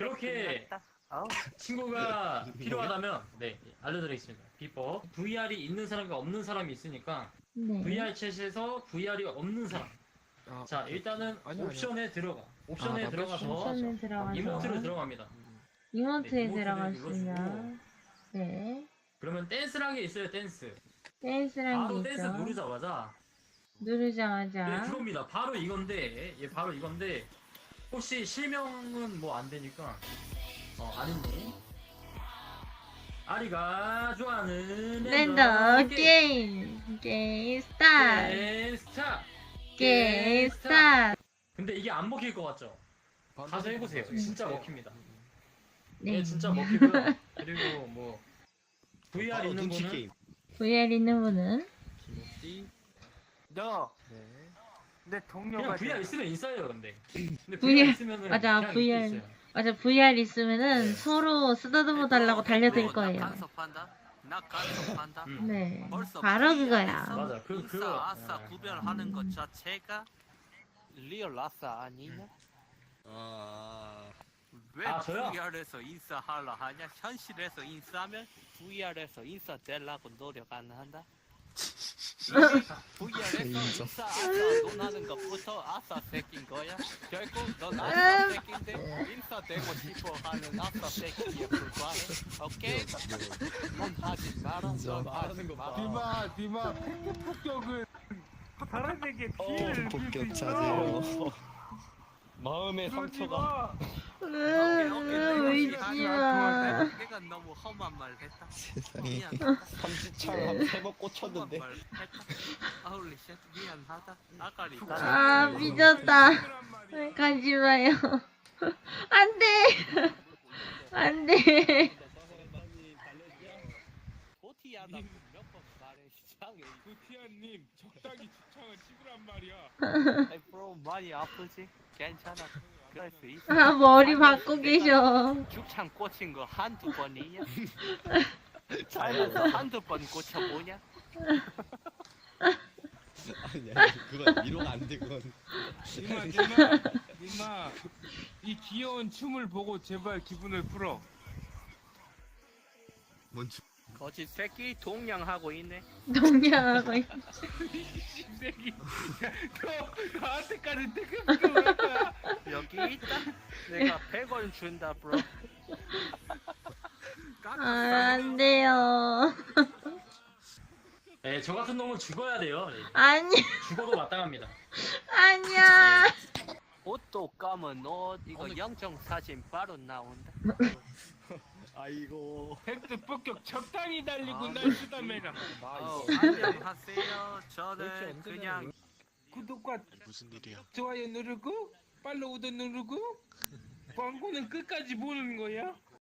그렇게 아우. 친구가 필요하다면 네 알려드리겠습니다. 비법 VR이 있는 사람과 없는 사람이 있으니까 네. VR 챗에서 VR이 없는 사람. 아, 자 일단은 아니요, 옵션에 들어가. 옵션에 아, 나 들어가서 옵션에 들어가서 이모트로 들어갑니다. 이모트에 네, 들어갔으면 눌러주고. 네 그러면 댄스라는 게 있어요. 댄스. 바로 게 댄스 있죠. 누르자마자 누르자마자 네, 그겁니다. 바로 이건데, 예, 바로 이건데, 혹시 실명은 뭐 안 되니까, 어, 아린님. 아리가 좋아하는 랜덤 게임 게임 스타트 게임 스타! 게임 스타트 근데 이게 안 먹힐 것 같죠? 가서 해보세요. 진짜 먹힙니다. 네 네, 진짜 먹히고요. 그리고 뭐, VR 바로 있는 분은, 게임. VR 있는 분은 김옥지. 너, 네. 내 그냥 동료가 VR 돼. 있으면 인싸예요, 근데. 근데 VR VR 있으면은 맞아, 그냥 VR. 인기 있어요. 맞아 VR 있으면은 네. 서로 쓰다듬어 달라고 달려들 나 거예요 간섭한다. 나 간섭한다. 음. 네 벌써 바로 VR 그거야 맞아, 그- 인싸, 그거. 아싸 네. 구별하는 것 자체가 리얼 아싸 아니냐? 아, 왜 아, 저요? VR에서 인싸하려 하냐? 현실에서 인싸면 VR에서 인싸 되려고 노력 안 한다? VR에서 인싸. 인싸 아싸 논하는 것부터 아싸 새끼인 거야? 결국 넌 아싸 새끼인데 인싸 되고 싶어 하는 아싸 새끼에 불과해 오케이? 넌 하지 마라 인정. 넌 하지 마라 디마, 디마, 폭격은 사람에게 피해를 줄수 본격 있어. 차지요. 마음의 마. 내가 너무 험한 말 했다. 세상에. 미안. 삼지창 한세번 꽂혔는데. 험한 말 했다. 아울리 쉣 미안하다. 아까리. 아 미쳤다 가지 마요 안돼 안돼 도티야다 몇번 말해 시장에. 구티아님, 적당히 지창을 찍으란 말이야. 아이 브로 많이 아프지? 괜찮아. 있어. 아 머리 받고 계셔 죽창 꽂힌 거 한두 번이냐? 살면서 한두 번 꽂혀보냐? 아니 아니 그건 위로가 안돼 그건. 니마, 니마, 이 귀여운 춤을 보고 제발 기분을 풀어. 뭔 주... 거짓 새끼 동냥하고 있네. 동냥하고 있- 신세기, 너 나한테까지 태극기가 왜 거야? 여기 있다. 내가 100원 준다, 브로. 아, 안돼요 네, 저 같은 놈은 죽어야 돼요. 네, 아니 죽어도 마땅합니다. 아니야 옷도 까면 옷 이거 영정 사진 바로 나온다. 아이고. 헬스 폭격 적당히 달리고 아, 날 쓰다매라. 어, 안녕하세요. 저는 그냥 구독과 무슨 일이야? 좋아요 누르고 팔로우도 누르고 광고는 끝까지 보는 거야.